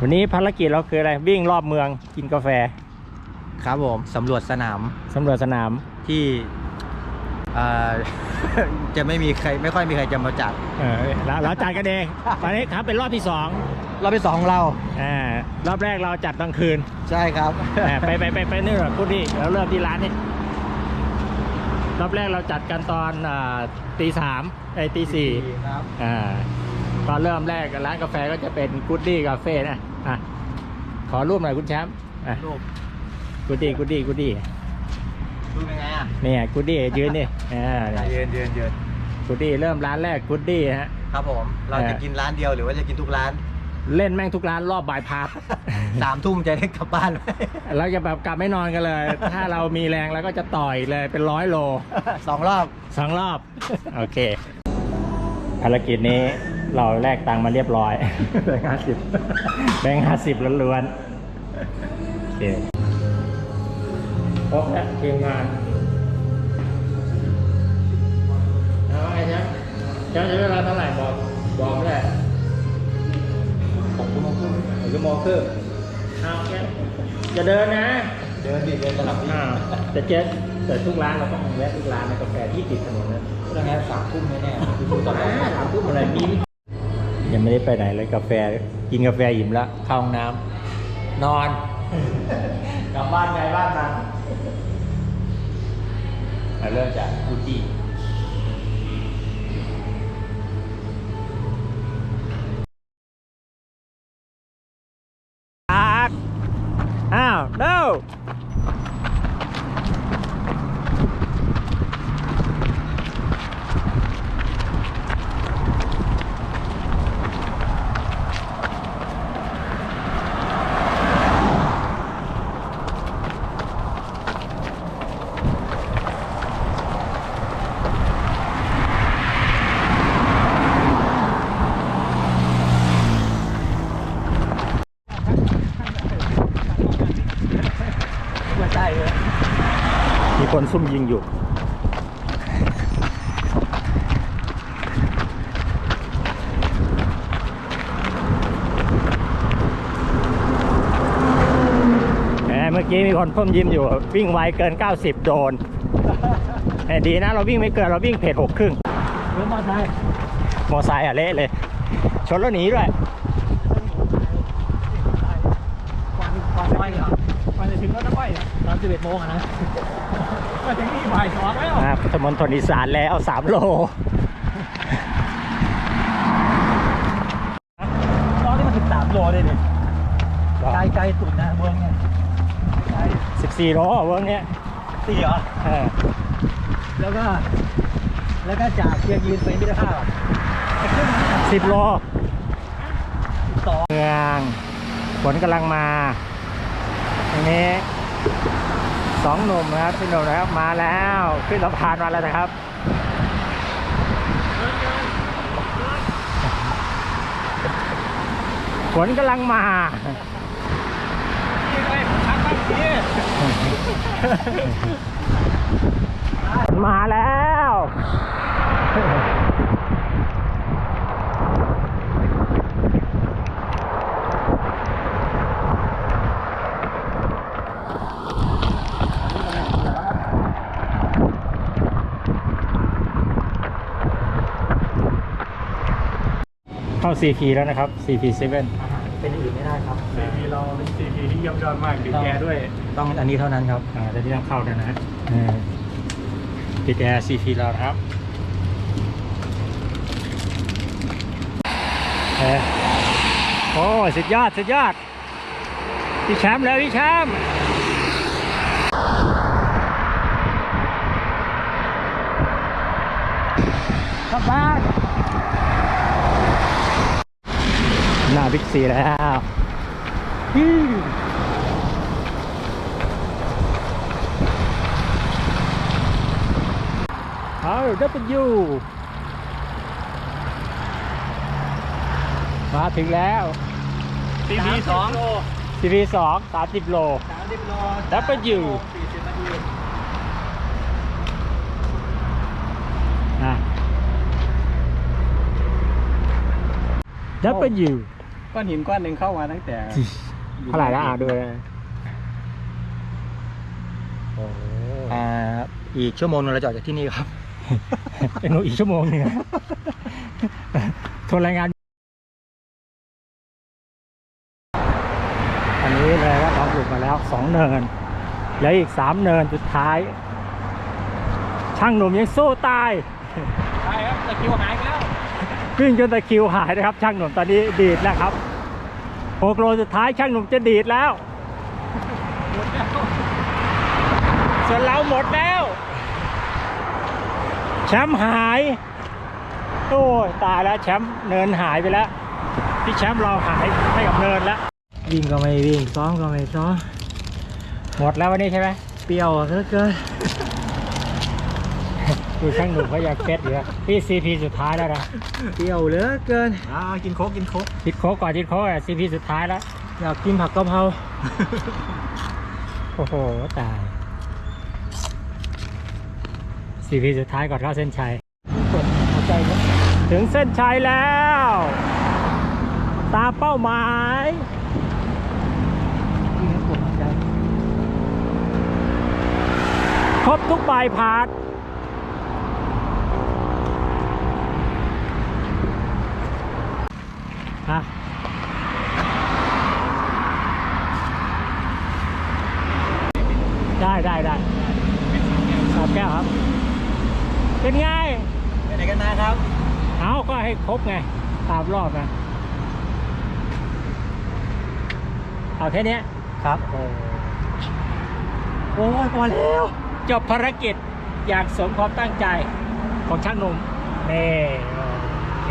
วันนี้ภารกิจเราคืออะไรวิ่งรอบเมืองกินกาแฟครับผมสำรวจสนามสำรวจสนามที่อ่าจะไม่มีใครไม่ค่อยมีใครจะมาจัดเออแล้วเราจัดกันเองตอนนี้ครับเป็นรอบที่สองรอบที่สองของเราอ่ารอบแรกเราจัดกลางคืนใช่ครับ อ่าไปไปไปไปนี่เหรอคุณนี่เราเริ่มที่ร้านนี่รอบแรกเราจัดกันตอนอ่าตีสามไอ้ตีสี่ครับอ่า ตอนเริ่มแรกร้านกาแฟก็จะเป็นกูดดี้กาเฟ่นะอะขอรูปหน่อยคุณแชมป์อะรูปกูดดี้กูดดี้กูดดี้รูปยังไงอะเนี่ยกูดดี้ยืนนี่อ่าเยืนเยืนเยืนกูดดี้เริ่มร้านแรกกูดดี้ฮะครับผม เราเออจะกินร้านเดียวหรือว่าจะกินทุกร้าน เล่นแม่งทุกร้านรอบบายพาสสามทุ่มจะได้กลับบ้านไหมเราจะแบบกลับไม่นอนกันเลย ถ้าเรามีแรงเราก็จะต่อยเลยเป็นร้อยโลสองรอบสองรอบ โอเคภารกิจนี้ เราแลกตังค์มาเรียบร้อย แบงค์ห้าสิบแบงค์ห้าสิบล้วนๆโอเคครบแล้วทีมงานเอาไงจ๊ะจะใช้เวลาเท่าไหร่บอกบอกไม่ได้หกชั่วโมงครึ่งหนึ่งชั่วโมงครึ่งเอาแค่จะเดินนะ เดินดิเดินสลับที่อ่าแต่เจ๊แต่ทุกร้านเราต้องแวะทุกร้านในกาแฟที่ติดถนนนะยังไงสามทุ่มแน่ๆดูตอนแรกถามทุกอะไรมี ยังไม่ได้ไปไหนเลยกาแฟกินกาแฟอิ่มแล้วเข้าห้องน้ำนอนกลับบ้านไงบ้านมันมาเริ่มจากกูจิอาดอ้าวเร็ว ไม่ใช่เลย มี คนซุ่มยิงอยู่ แหมเมื่อกี้มีคนซุ่มยิงอยู่ วิ่งไวเกิน 90 โดนแหมดีนะเราวิ่งไม่เกิน เราวิ่งเพจหกครึ่งเรื่องมาไทยมอไซค์อะเละเลย ชนแล้วหนีด้วยควันควันไฟเหรอควันจะถึงรถน้ำไฟเหรอตอนสิบเอ็ดโมงอะนะ มาถึงนี่บ่ายสองแล้วอ่าพุทธมณฑลอีสานแล้วสามโลตอนนี้มันสิบสามโลเลยเนี่ยไกลไกลสุดนะเมืองเนี่ยไกล14โลเวิร์กเนี้ยสี่เหรอเออแล้วก็ แล้วก็จากเชียงยืนไปมิตรภาพอะจะขึ้น10โลสองเมืองฝนกำลังมาอันนี้ส องหนุ่มนะครับพี่หนุ่มนะครับมาแล้วขึ้นสะพานมาแล้วนะครับฝนกำลังมาฝนมาแล้ว เข้า CP แล้วนะครับ CP7 เป็นอื่นไม่ได้ครับซีเราเป็นซีพีที่เยี่ยมยอดมากติดแอร์ด้วยต้องอันนี้เท่านั้นครับอ่าแต่ที่ต้องเข้าด้วยนะเออติดแอร์ CP แล้วนะครับเออโอ้สุดยอดสุดยอดพี่แชมป์เลยพี่แชมป์กลับบ้านหน้า บิ๊กซีแล้วฮิ้วเอาดับเบิลยูมาถึงแล้วซีพีสอง CP สองสามสิบโล สามสิบโล W สี่สิบนาทีอะ W ก็ ก้อนหินก้อนหนึ่งเข้ามาตั้งแต่เท่าไหร่แล้วอ่าดูเลยโอ้อ่าอีกชั่วโมงนึงเราจะออกจากที่นี่ครับ เป็นอีกชั่วโมงหนึงอะโทรรายงาน อันนี้เลยว่าเราหลุดมาแล้วสองเนินเหลืออีกสามเนินสุดท้าย ช่างหนุ่มยังสู้ตาย ใช่ครับตะคริวหายไปแล้ว วิ่งจนตะคริวหายนะครับ ช่างหนุ่มตอนนี้ดีดแล้วครับ หกโลสุดท้ายช่างหนุ่มจะดีดแล้วส่วนเราหมดแล้ว แชมป์หาย โอ้ยตายแล้วแชมป์เนินหายไปแล้ว ที่แชมป์เราหายให้กับเนินแล้ว วิ่งก็ไม่วิ่งซ้อมก็ไม่ซ้อมหมดแล้ววันนี้ใช่ไหมเปรี้ยวเหลือเกิน ดูช่างหนุ่มเขาอยากเฟสอยู่แล้วพี่ซีพีสุดท้ายแล้วนะเปรี้ยวเหลือเกินอ่ากินโค้กกินโค้กทิดโค้กก่อนทิดโค้กอะซีพีสุดท้ายแล้วอยากกินผักกะเพราโอ้โหตายซีพีสุดท้ายก่อนเข้าเส้นชัยกดหัวใจครับถึงเส้นชัยแล้ว ตามเป้าหมายครบทุกใบผ่าน ฮะได้ได้ได้สามแก้วครับ เป็นไงไปไหนกันมาครับ เอาก็ให้ครบไง ตามรอบนะ เอาแค่เนี้ยครับโอ้โอ้ยพอแล้วจบภารกิจอย่างสมความตั้งใจของช่างหนุ่มนี่โอเค